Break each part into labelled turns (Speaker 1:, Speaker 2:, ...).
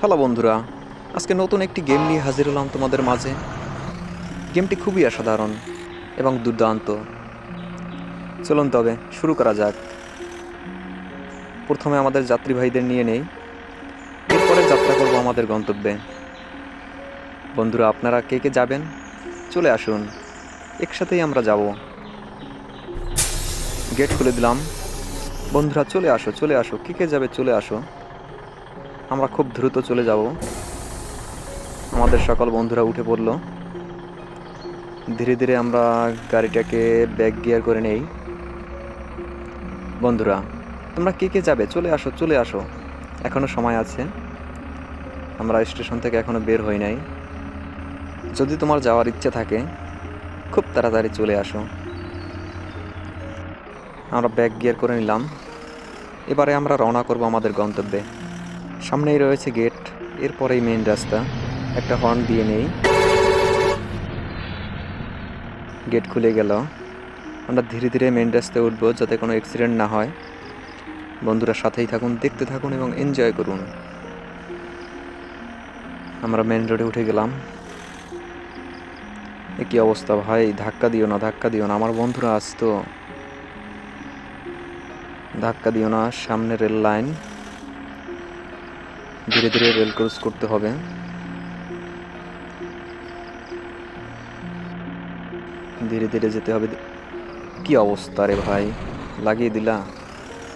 Speaker 1: Hello বন্ধুরা, আজকে নতুন একটি গেম নিয়ে হাজির হলাম তোমাদের মাঝে। গেমটি খুবই অসাধারণ এবং দুর্দান্ত। চলুন তবে, শুরু করা যাক। প্রথমে আমাদের যাত্রী ভাইদের নিয়ে নেই। এরপরে যাত্রা করব আমাদের গন্তব্যে। বন্ধুরা, আপনারা কে কে যাবেন? চলে আসুন। একসাথেই আমরা যাব। গেট খুলে দিলাম। বন্ধুরা, চলে আসো চলে আসো। কে কে যাবে, চলে আসো। আমরা খুব দ্রুত চলে যাব। আমাদের সকল বন্ধুরা উঠে পড়ল। ধীরে ধীরে আমরা গাড়িটাকে ব্যাক গিয়ার করে নেই। বন্ধুরা, তোমরা কে কে যাবে? চলে আসো চলে আসো। এখনও সময় আছে। আমরা স্টেশন থেকে এখনও বের হই নাই। যদি তোমার যাওয়ার ইচ্ছে থাকে, খুব তাড়াতাড়ি চলে আসো। আমরা ব্যাক গিয়ার করে নিলাম। এবারে আমরা রওনা করব আমাদের গন্তব্যে। সামনেই রয়েছে গেট, এরপরেই মেন রাস্তা, একটা হর্ন দিয়ে নেই। গেট খুলে গেল। আমরা ধীরে ধীরে মেন রাস্তায় উঠবো যাতে কোনো অ্যাক্সিডেন্ট না হয়। বন্ধুরা সাথেই থাকুন, দেখতে থাকুন এবং এনজয় করুন। আমরা মেন রোডে উঠে গেলাম। একই অবস্থা ভাই? ধাক্কা দিও না, ধাক্কা দিও না। আমার বন্ধুরা আসতো। ধাক্কা দিও না, সামনে রেল লাইন। ধীরে ধীরে রেল ক্রস করতে হবে। ধীরে ধীরে যেতে হবে। কি অবস্থা রে ভাই? লাগিয়ে দিলা?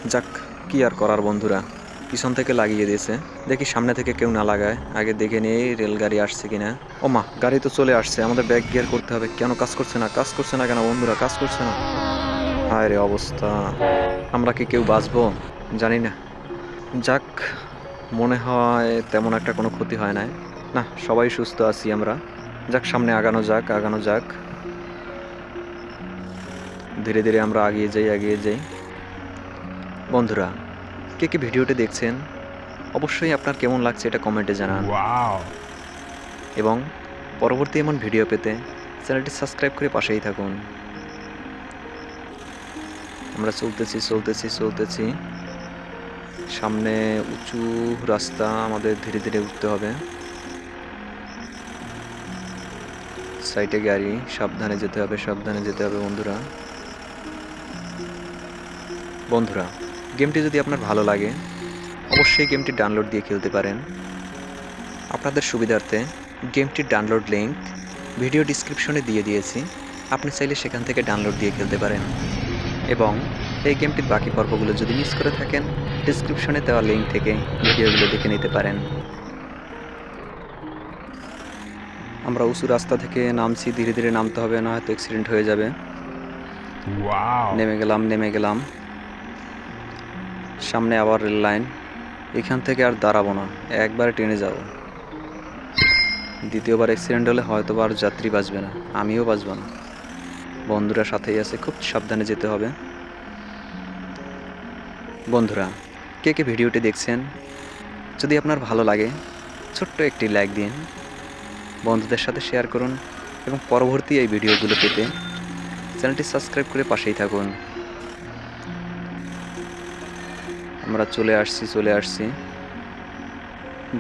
Speaker 1: যাক, কি আর করার বন্ধুরা। পিছন থেকে লাগিয়ে দিয়েছে। দেখি সামনে থেকে কেউ না লাগায়। আগে দেখে নিয়ে রেলগাড়ি আসছে কিনা। ও মা, গাড়ি তো চলে আসছে। আমাদের ব্যাগ গিয়ার করতে হবে। কেন কাজ করছে না? কাজ করছে না কেন বন্ধুরা? কাজ করছে না। হায় রে অবস্থা। আমরা কি কেউ বাঁচবো? জানি না। যাক মনে হয় তেমন একটা কোনো ক্ষতি হয় না না সবাই সুস্থ আছি আমরা। যাক সামনে আগানো যাক আগানো যাক। ধীরে ধীরে আমরা আগিয়ে যাই আগিয়ে যাই। বন্ধুরা কে কে ভিডিওটি দেখছেন? অবশ্যই আপনার কেমন লাগছে এটা কমেন্টে জানান। এবং পরবর্তী এমন ভিডিও পেতে চ্যানেলটি সাবস্ক্রাইব করে পাশেই থাকুন। আমরা চলতেছি চলতেছি চলতেছি। সামনে উঁচু রাস্তা আমাদের ধীরে ধীরে উঠতে হবে। সাইডে গাড়ি, সাবধানে যেতে হবে, সাবধানে যেতে হবে বন্ধুরা। বন্ধুরা, গেমটি যদি আপনার ভালো লাগে, অবশ্যই গেমটি ডাউনলোড দিয়ে খেলতে পারেন। আপনাদের সুবিধার্থে গেমটির ডাউনলোড লিঙ্ক ভিডিও ডিসক্রিপশনে দিয়ে দিয়েছি। আপনি চাইলে সেখান থেকে ডাউনলোড দিয়ে খেলতে পারেন। এবং এই গেমটির বাকি পর্বগুলো যদি মিস করে থাকেন ডিসক্রিপশনে দেওয়া লিঙ্ক থেকে ভিডিওগুলো দেখে নিতে পারেন। আমরা উঁচু রাস্তা থেকে নামছি ধীরে ধীরে নামতে হবে না হয়তো অ্যাক্সিডেন্ট হয়ে যাবে। নেমে গেলাম নেমে গেলাম। সামনে আবার রেল লাইন। এখান থেকে আর দাঁড়াবো না একবারে ট্রেনে যাব। দ্বিতীয়বার অ্যাক্সিডেন্ট হলে হয়তো আর যাত্রী বাঁচবে না আমিও বাঁচব না। বন্ধুরা সাথেই আছে খুব সাবধানে যেতে হবে। বন্ধুরা, কে কে ভিডিওটি দেখছেন? যদি আপনার ভালো লাগে, ছোট্ট একটি লাইক দিন, বন্ধুদের সাথে শেয়ার করুন এবং পরবর্তী এই ভিডিওগুলো পেতে চ্যানেলটি সাবস্ক্রাইব করে পাশেই থাকুন। আমরা চলে আসছি চলে আসছি।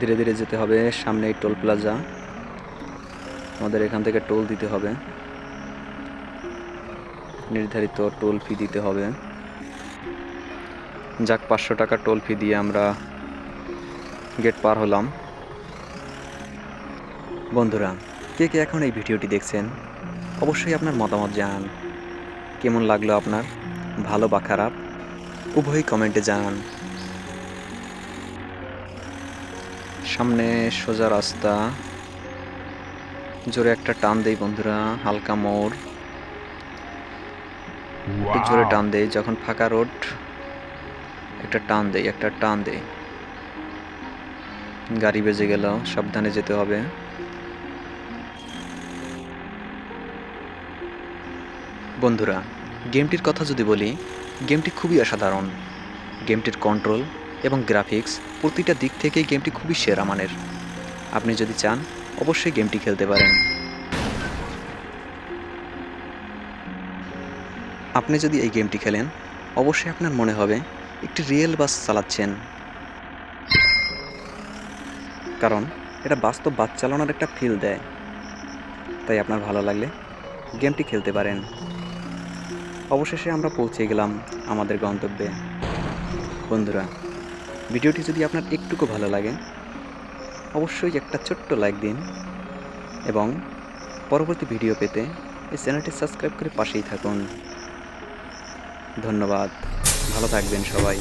Speaker 1: ধীরে ধীরে যেতে হবে সামনে এই টোল প্লাজা আমাদের এখান থেকে টোল দিতে হবে। নির্ধারিত টোল ফি দিতে হবে। যাক, পাঁচশো টাকা টোল ফি দিয়ে আমরা গেট পার হলাম। বন্ধুরা, কে কে এখন এই ভিডিওটি দেখছেন, অবশ্যই আপনার মতামত জানান। কেমন লাগল আপনার? ভালো বা খারাপ? উভয়ই কমেন্টে জানান। সামনে সোজা রাস্তা, জোরে একটা টান দেই বন্ধুরা, হালকা মোড়। জোরে. টান দেই, যখন ফাঁকা রোড একটা টান দেই, একটা টান দেই। গাড়ি বেজে গেল, সাবধানে যেতে হবে। বন্ধুরা, গেমটির কথা যদি বলি, গেমটি খুবই অসাধারণ। গেমটির কন্ট্রোল এবং গ্রাফিক্স প্রতিটা দিক থেকেই গেমটি খুবই সেরা মানের। আপনি যদি চান, অবশ্যই গেমটি খেলতে পারেন। আপনি যদি এই গেমটি খেলেন, অবশ্যই আপনার মনে হবে একটি রিয়েল বাস চালাচ্ছেন। কারণ এটা বাস্তব বাস চালানোর একটা ফিল দেয়। তাই আপনার ভালো লাগলে গেমটি খেলতে পারেন। অবশেষে আমরা পৌঁছে গেলাম আমাদের গন্তব্যে। বন্ধুরা, ভিডিওটি যদি আপনার একটুকু ভালো লাগে, অবশ্যই একটা ছোট্ট লাইক দিন এবং পরবর্তী ভিডিও পেতে এই চ্যানেলটি সাবস্ক্রাইব করে পাশেই থাকুন। ধন্যবাদ। ভালো থাকবেন সবাই।